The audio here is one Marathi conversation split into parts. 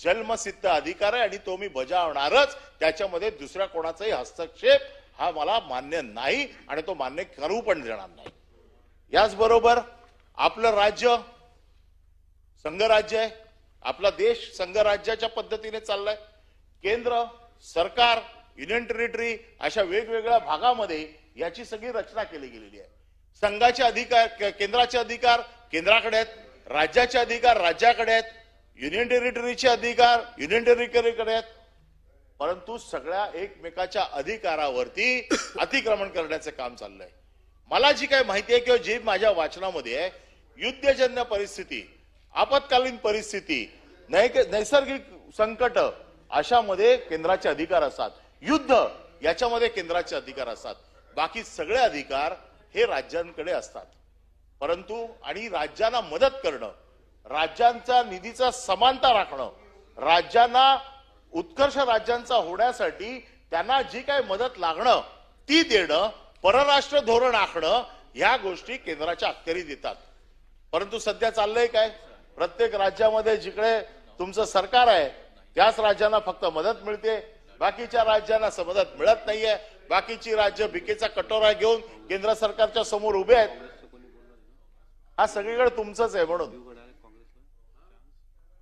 जन्मसिद्ध अधिकार आहे आणि तो मी बजावणारच. त्याच्यामध्ये दुसऱ्या कोणाचाही हस्तक्षेप हा मला मान्य नाही आणि तो मान्य करू पण देणार नाही. याचबरोबर आपलं राज्य संघराज्य आहे. आपला देश संघराज्याच्या पद्धतीने चाललाय. केंद्र सरकार युनियन टेरिटरी अशा वेगवेगळ्या भागामध्ये याची सगळी रचना केली गेलेली आहे. संघाचे अधिकार केंद्राचे अधिकार केंद्राकडे आहेत राज्याचे अधिकार राज्याकडे आहेत. युनियन टेरिटरीचे अधिकार युनियन टेरिटरीकडे आहेत. परंतु सगळ्या एकमेकाच्या अधिकारावरती अतिक्रमण करण्याचं काम चाललंय. मला जी काही माहिती आहे किंवा जी माझ्या वाचनामध्ये आहे युद्धजन्य परिस्थिती आपत्कालीन परिस्थिती नैसर्गिक संकट अशामध्ये केंद्राचे अधिकार असतात. युद्ध याच्यामध्ये केंद्राचे अधिकार असतात. बाकी सगळे अधिकार हे राज्यांकडे असतात. परंतु आणि राज्यांना मदत करणं राज्यांचा निधीचा समानता राखणं राज्यांना उत्कर्ष राज्यांचा होण्यासाठी त्यांना जी काही मदत लागणं ती देणं परराष्ट्र धोरण आखणं ह्या गोष्टी केंद्राच्या अखत्यारीत येतात परंतु सध्या चाललंय काय? प्रत्येक राज्यामध्ये जिकडे तुमचं सरकार आहे त्याच राज्यांना फक्त मदत मिळते. बाकीच्या राज्यांना मदत मिळत नाहीये. बाकीची राज्य भिकेचा कटोरा घेऊन केंद्र सरकारच्या समोर उभे आहेत. हा सगळीकडे तुमचंच आहे म्हणून.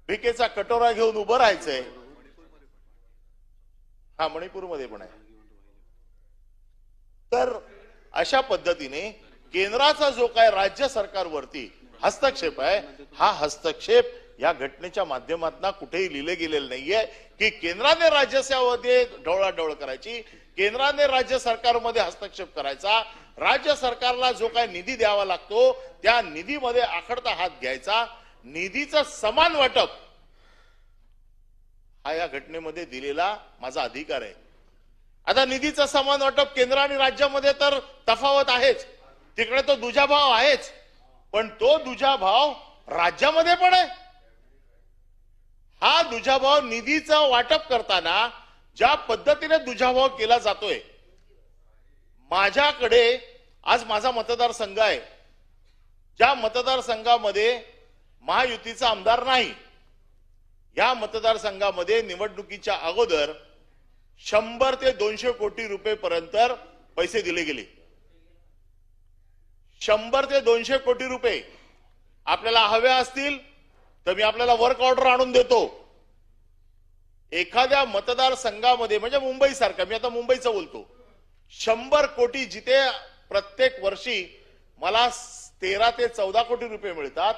भिकेचा कटोरा घेऊन उभं राहायचंय. हा मणिपूरमध्ये पण आहे. तर अशा पद्धतीने केंद्राचा जो काय राज्य सरकारवरती हस्तक्षेप आहे हा हस्तक्षेप या घटनेच्या माध्यमातून कुठेही लिहिले गेलेलं नाहीये की केंद्राने राज्यामध्ये ढवळाढवळ करायची केंद्राने राज्य सरकारमध्ये हस्तक्षेप करायचा राज्य सरकारला जो काय निधी द्यावा लागतो त्या निधीमध्ये आखडता हात घ्यायचा निधीचं समान वाटप. हा या घटनेमध्ये दिलेला माझा अधिकार आहे. आता निधीचं समान वाटप केंद्र आणि राज्यामध्ये तर तफावत आहेच. तिकडे तो दुजाभाव आहेच. पण तो दुजाभाव राज्यामध्ये पण आहे. हा दुजाभाव निधीचं वाटप करताना ज्या पद्धतीने दुजाभाव केला जातोय माझ्याकडे आज माझा मतदारसंघ आहे. ज्या मतदारसंघामध्ये महायुतीचा आमदार नाही. या मतदारसंघामध्ये निवडणुकीच्या अगोदर शंभर ते दोनशे कोटी रुपये पर्यंत पैसे दिले गेले. शंभर ते दोनशे कोटी रुपये आपल्याला हवे असतील तर मी आपल्याला वर्क ऑर्डर आणून देतो. एखाद्या मतदारसंघामध्ये म्हणजे मुंबईसारखा मी आता मुंबईचं बोलतो. शंभर कोटी जिथे प्रत्येक वर्षी मला तेरा ते चौदा कोटी रुपये मिळतात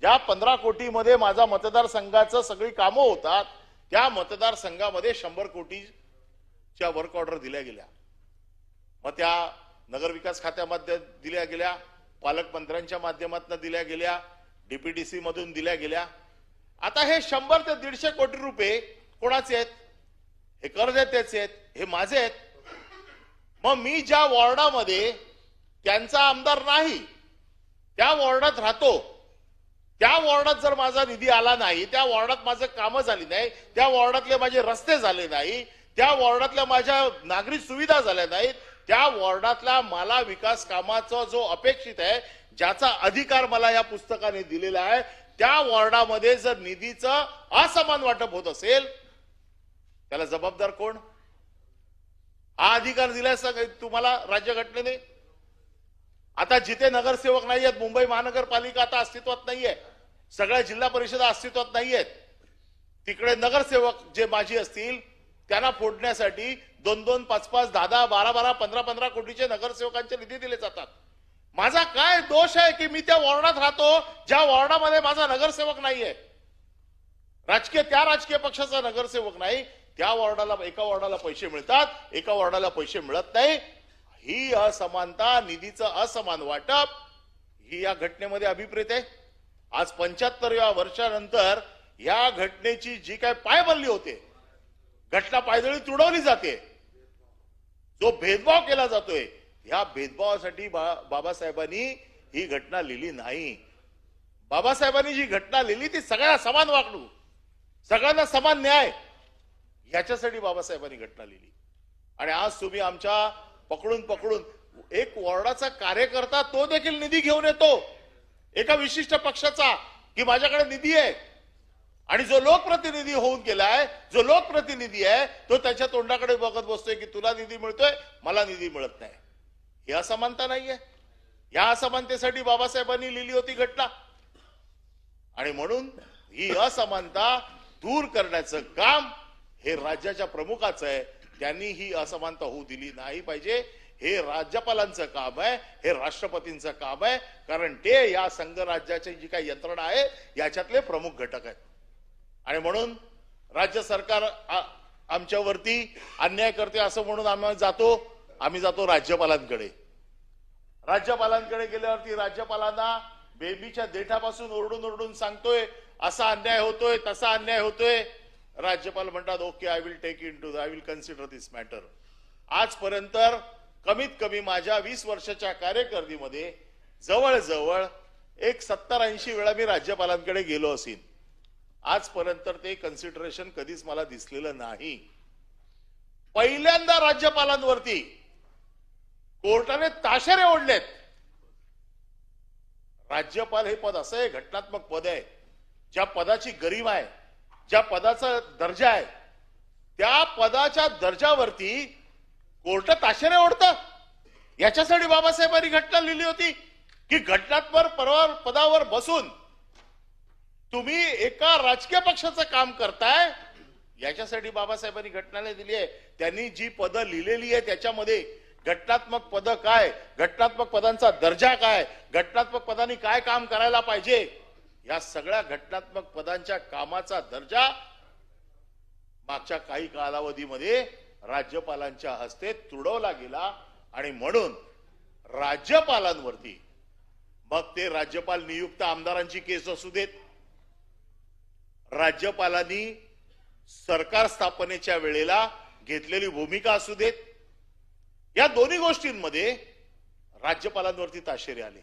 ज्या पंधरा कोटीमध्ये माझा मतदारसंघाचं सगळी कामं होतात त्या मतदारसंघामध्ये शंभर कोटीच्या वर्क ऑर्डर दिल्या गेल्या. मग त्या नगरविकास खात्यामध्ये दिल्या गेल्या पालकमंत्र्यांच्या माध्यमातून दिल्या गेल्या डीपीडीसी मधून दिल्या गेल्या. आता हे शंभर ते दीडशे कोटी रुपये कोणाचे आहेत? हे कर्जतेचे आहेत हे माझे आहेत. मग मी ज्या वॉर्डामध्ये त्यांचा आमदार नाही त्या वॉर्डात राहतो. त्या वॉर्डात जर माझा निधी आला नाही त्या वॉर्डात माझं कामं झाली नाही त्या वॉर्डातले माझे रस्ते झाले नाही त्या वॉर्डातल्या माझ्या नागरिक सुविधा झाल्या नाहीत त्या वॉर्डातला मला विकास कामाचा जो अपेक्षित आहे ज्याचा अधिकार मला या पुस्तकाने दिलेला आहे त्या वॉर्डामध्ये जर निधीचं असमान वाटप होत असेल त्याला जबाबदार कोण? हा अधिकार दिलाय सग- तुम्हाला राज्यघटनेने? आता जिथे नगरसेवक नाही आहेत मुंबई महानगरपालिका आता अस्तित्वात नाहीये. सगळ्या जिल्हा परिषदा अस्तित्वात नाही आहेत तिकडे नगरसेवक जे माझी असतील त्यांना फोडण्यासाठी दोन दोन पाच पाच दहा दहा बारा बारा पंधरा पंधरा कोटीचे नगरसेवकांचे निधी दिले जातात. माझा काय दोष आहे की मी त्या वॉर्डात राहतो ज्या वॉर्डामध्ये माझा नगरसेवक नाहीये? राजकीय त्या राजकीय पक्षाचा नगरसेवक नाही. त्या वॉर्डाला एका वॉर्डाला पैसे मिळतात एका वॉर्डाला पैसे मिळत नाही. ही असमानता निधीचं असमान वाटप ही या घटनेमध्ये अभिप्रेत आहे. आज पंच्याहत्तरव्या वर्षानंतर या घटनेची जी काय पायबल्ली होते घटना पायदळी तुडवली जाते. जो भेदभाव केला जातोय ह्या भेदभावासाठी बा- बाबासाहेबांनी ही घटना लिहिली नाही. बाबासाहेबांनी जी घटना लिहिली ती सगळ्यांना समान वागणूक सगळ्यांना समान न्याय ह्याच्यासाठी बाबासाहेबांनी घटना लिहिली. आणि आज तुम्ही आमच्या पकडून पकडून. एक वॉर्डाचा कार्यकर्ता तो देखील निधी घेऊन येतो. एका विशिष्ट पक्षाचा की माझ्याकडे निधी आहे. आणि जो लोकप्रतिनिधी होऊन गेलाय जो लोकप्रतिनिधी आहे तो त्याच्या तोंडाकडे बघत बसतोय की तुला निधी मिळतोय मला निधी मिळत नाही. ही असमानता नाहीये. या असमानतेसाठी बाबासाहेबांनी लिहिली होती घटना. आणि म्हणून ही असमानता दूर करण्याचं काम हे राज्याच्या प्रमुखाचं आहे. त्यांनी ही असमानता होऊ दिली नाही पाहिजे. हे राज्यपालांचं काम आहे हे राष्ट्रपतींचं काम आहे कारण ते या संघराज्याची जी काही यंत्रणा आहे याच्यातले प्रमुख घटक आहेत. आणि म्हणून राज्य सरकार आमच्यावरती अन्याय करते असं म्हणून आम्ही जातो आम्ही जातो राज्यपालांकडे. राज्यपालांकडे गेल्यावरती राज्यपालांना बेबीच्या देठापासून ओरडून ओरडून सांगतोय असा अन्याय होतोय तसा अन्याय होतोय. राज्यपाल म्हणतात okay I will take in to I will consider this matter आजपर्यंत कमीत कमी माझ्या वीस वर्षाच्या कार्यकर्दीमध्ये जवळजवळ एक सत्तर ऐंशी वेळा मी राज्यपालांकडे गेलो असेल आजपर्यंत ते कन्सिडरेशन कधीच मला दिसलेलं नाही. पहिल्यांदा राज्यपालांवरती कोर्टाने ताशेरे ओढलेत. राज्यपाल हे पद असं आहे घटनात्मक पद आहे. ज्या पदाची गरीब आहे ज्या पदाचा दर्जा आहे त्या पदाच्या दर्जावरती कोर्ट ताशेरे ओढतं. याच्यासाठी बाबासाहेबांनी घटना लिहिली होती की घटनात्मक पदावर पदावर बसून तुम्ही एका राजकीय पक्षाचं काम करताय याच्यासाठी बाबासाहेबांनी घटनाने दिली आहे. त्यांनी जी पदं लिहिलेली आहे त्याच्यामध्ये घटनात्मक पद काय घटनात्मक पदांचा दर्जा काय घटनात्मक पदांनी काय काम करायला पाहिजे या सगळ्या घटनात्मक पदांच्या कामाचा दर्जा मागच्या काही कालावधीमध्ये राज्यपालांच्या हस्ते तुडवला गेला आणि म्हणून राज्यपालांवरती मग ते राज्यपाल नियुक्त आमदारांची केस असू देत. राज्यपालांनी सरकार स्थापनेच्या वेळेला घेतलेली भूमिका असू देत. या दोन्ही गोष्टींमध्ये राज्यपालांवरती ताशेरे आले.